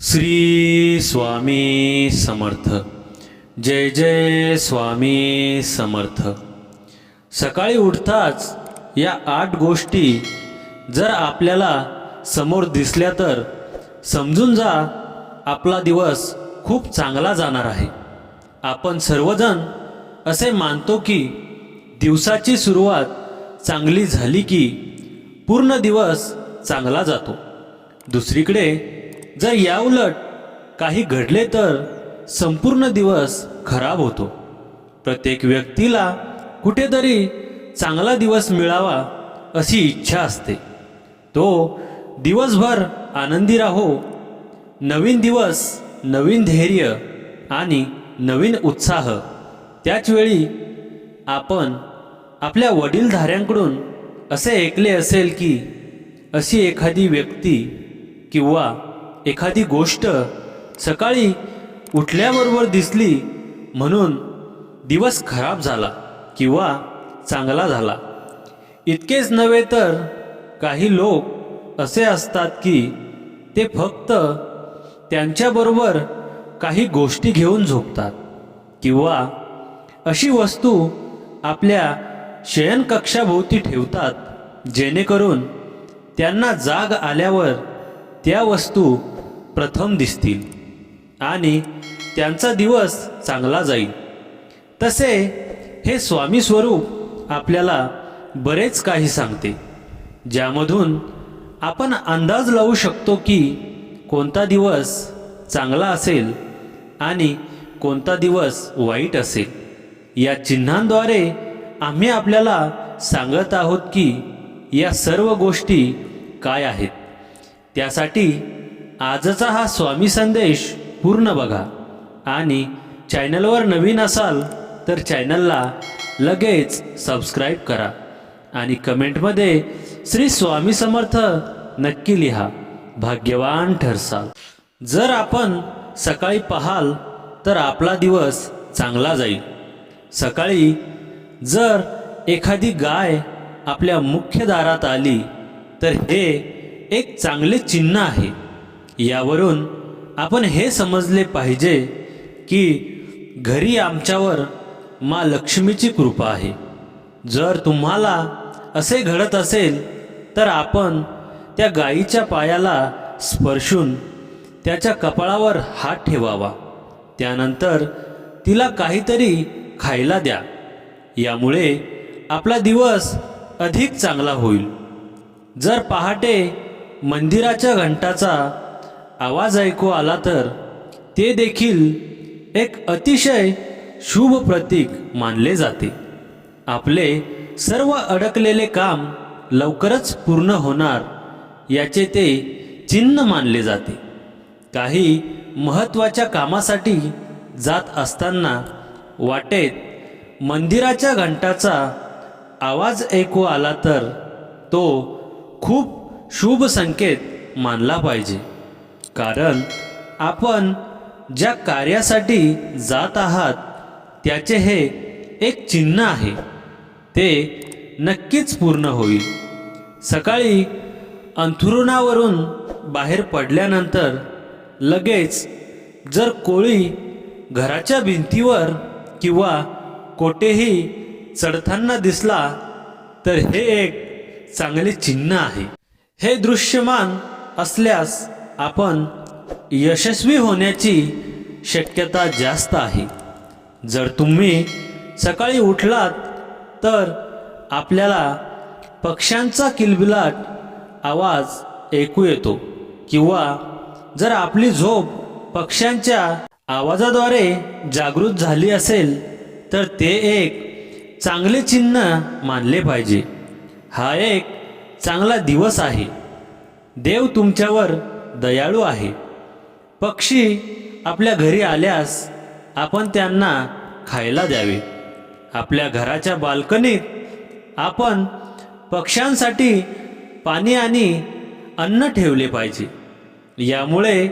श्री स्वामी समर्थ. जय जय स्वामी समर्थ. सकाळी उठताच या आठ गोष्टी जर आपल्याला समोर दिसल्या तर समजून जा आपला दिवस खूप चांगला जाणार आहे. आपण सर्वजण असे मानतो की दिवसाची सुरुवात चांगली झाली की पूर्ण दिवस चांगला जातो. दुसरीकडे जर याउलट काही घडले तर संपूर्ण दिवस खराब होतो. प्रत्येक व्यक्तीला कुठेतरी चांगला दिवस मिळावा अशी इच्छा असते. तो दिवसभर आनंदी राहो. नवीन दिवस नवीन धैर्य आणि नवीन उत्साह. त्याचवेळी आपण आपल्या वडीलधाऱ्यांकडून असे ऐकले असेल की अशी एखादी व्यक्ती किंवा एखादी गोष्ट सकाळी उठल्याबरोबर दिसली म्हणून दिवस खराब झाला किंवा चांगला झाला. इतकेच नव्हे तर काही लोक असे असतात की ते फक्त त्यांच्याबरोबर काही गोष्टी घेऊन झोपतात किंवा अशी वस्तू आपल्या शयनकक्षाभोवती ठेवतात जेणेकरून त्यांना जाग आल्यावर त्या वस्तू प्रथम दिसतील आणि त्यांचा दिवस चांगला जाईल. तसे हे स्वामी स्वरूप आपल्याला बरेच काही सांगते ज्यामधून आपण अंदाज लावू शकतो की कोणता दिवस चांगला असेल आणि कोणता दिवस वाईट असेल. या चिन्हांद्वारे आम्ही आपल्याला सांगत आहोत की या सर्व गोष्टी काय आहेत. त्यासाठी आजचा हा स्वामी संदेश पूर्ण बघा. आणि चॅनलवर नवीन असाल तर चॅनलला लगेच सबस्क्राईब करा. आणि कमेंटमध्ये श्री स्वामी समर्थ नक्की लिहा. भाग्यवान ठरसाल. जर आपण सकाळी पाहाल तर आपला दिवस चांगला जाईल. सकाळी जर एखादी गाय आपल्या मुख्य दारात आली तर हे एक चांगले चिन्ह आहे. यावरून आपण हे समजले पाहिजे की घरी आमच्यावर मा लक्ष्मीची कृपा आहे. जर तुम्हाला असे घडत असेल तर आपण त्या गायीच्या पायाला स्पर्शून त्याच्या कपाळावर हात ठेवावा. त्यानंतर तिला काहीतरी खायला द्या. यामुळे आपला दिवस अधिक चांगला होईल. जर पहाटे मंदिराच्या घंटाचा आवाज ऐकू आला तर ते देखील एक अतिशय शुभ प्रतीक मानले जाते. आपले सर्व अडकलेले काम लवकरच पूर्ण होणार याचे ते चिन्ह मानले जाते. काही महत्त्वाच्या कामासाठी जात असताना वाटेत मंदिराच्या घंटाचा आवाज ऐकू आला तर तो खूप शुभ संकेत मानला पाहिजे. कारण आपण ज्या कार्यासाठी जात आहात त्याचे हे एक चिन्ह आहे. ते नक्कीच पूर्ण होईल. सकाळी अंथरुणावरून बाहेर पडल्यानंतर लगेच जर कोळी घराच्या भिंतीवर किंवा कोठेही चढताना दिसला तर हे एक चांगले चिन्ह आहे. हे दृश्यमान असल्यास आपण यशस्वी होण्याची शक्यता जास्त आहे. जर तुम्ही सकाळी उठलात तर आपल्याला पक्ष्यांचा किलबिलाट आवाज ऐकू येतो. किंवा जर आपली झोप पक्ष्यांच्या आवाजाद्वारे जागृत झाली असेल तर ते एक चांगले चिन्ह मानले पाहिजे. हा एक चांगला दिवस आहे. देव तुमच्यावर दयाळू आहे. पक्षी आपल्या घरी आल्यास आपण त्यांना खायला द्यावे. आपल्या घराच्या बाल्कनीत आपण पक्ष्यांसाठी पाणी आणि अन्न ठेवले पाहिजे. यामुळे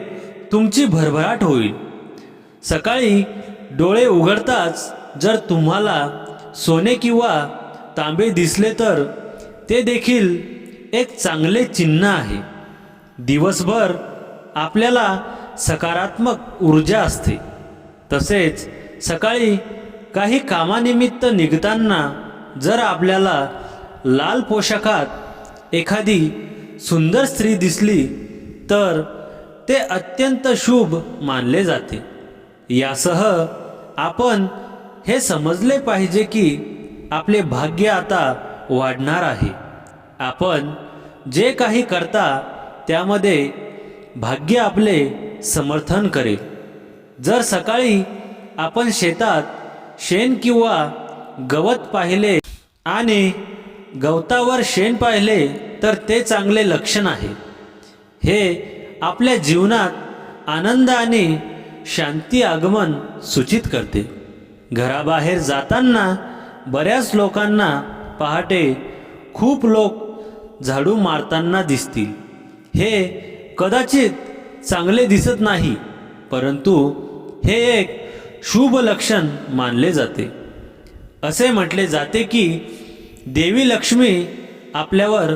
तुमची भरभराट होईल. सकाळी डोळे उघडताच जर तुम्हाला सोने किंवा तांबे दिसले तर ते देखील एक चांगले चिन्ह आहे. दिवसभर आपल्याला सकारात्मक ऊर्जा असते. तसेच सकाळी काही कामानिमित्त निघताना जर आपल्याला लाल पोशाखात एखादी सुंदर स्त्री दिसली तर ते अत्यंत शुभ मानले जाते. यासह आपण हे समजले पाहिजे की आपले भाग्य आता वाढणार आहे. आपण जे काही करता त्यामध्ये भाग्य आपले समर्थन करेल. जर सकाळी आपण शेतात शेण किंवा गवत पाहिले आणि गवतावर शेण पाहिले तर ते चांगले लक्षण आहे. हे आपल्या जीवनात आनंद आणि शांती आगमन सूचित करते. घराबाहेर जाताना बऱ्याच लोकांना पहाटे खूप लोक झाडू मारताना दिसतील. हे कदाचित चांगले दिसत नाही परंतु हे एक शुभ लक्षण मानले जाते. असे म्हटले जाते की देवी लक्ष्मी आपल्यावर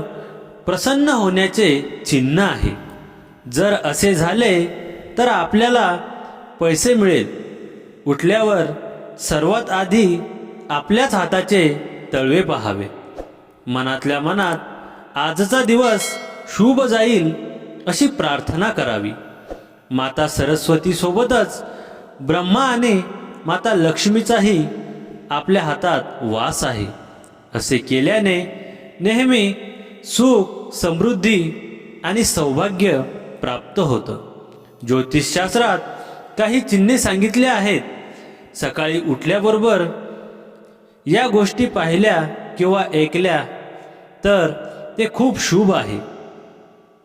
प्रसन्न होण्याचे चिन्ह आहे. जर असे झाले तर आपल्याला पैसे मिळेल. उठल्यावर सर्वात आधी आपल्याच हाताचे तळवे पहावे. मनातल्या मनात आजचा दिवस शुभ जाईल अशी प्रार्थना करावी. माता सरस्वतीसोबतच ब्रह्मा आणि माता लक्ष्मीचाही आपल्या हातात वास आहे. असे केल्याने नेहमी सुख समृद्धी आणि सौभाग्य प्राप्त होतं. ज्योतिषशास्त्रात काही चिन्हे सांगितले आहेत. सकाळी उठल्याबरोबर या गोष्टी पाहिल्या किंवा ऐकल्या तर ते खूप शुभ आहे.